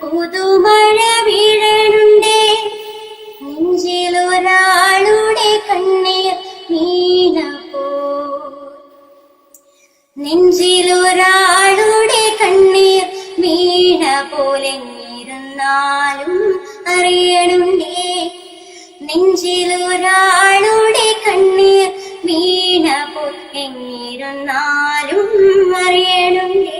പുതുമഴ വീഴണ്ടേ നെഞ്ചിലൊരാളുടെ കണ്ണീർ നീല പോ നെഞ്ചിലൊരാളുടെ കണ്ണീർ വീഴ പോലെ നീരുന്നാലും അറിയണുണ്ടേ. നെഞ്ചിലൊരാളുടെ കണ്ണീർ വീണ പൊട്ടിങ്ങിരുന്നാലും അറിയണുണ്ടേ.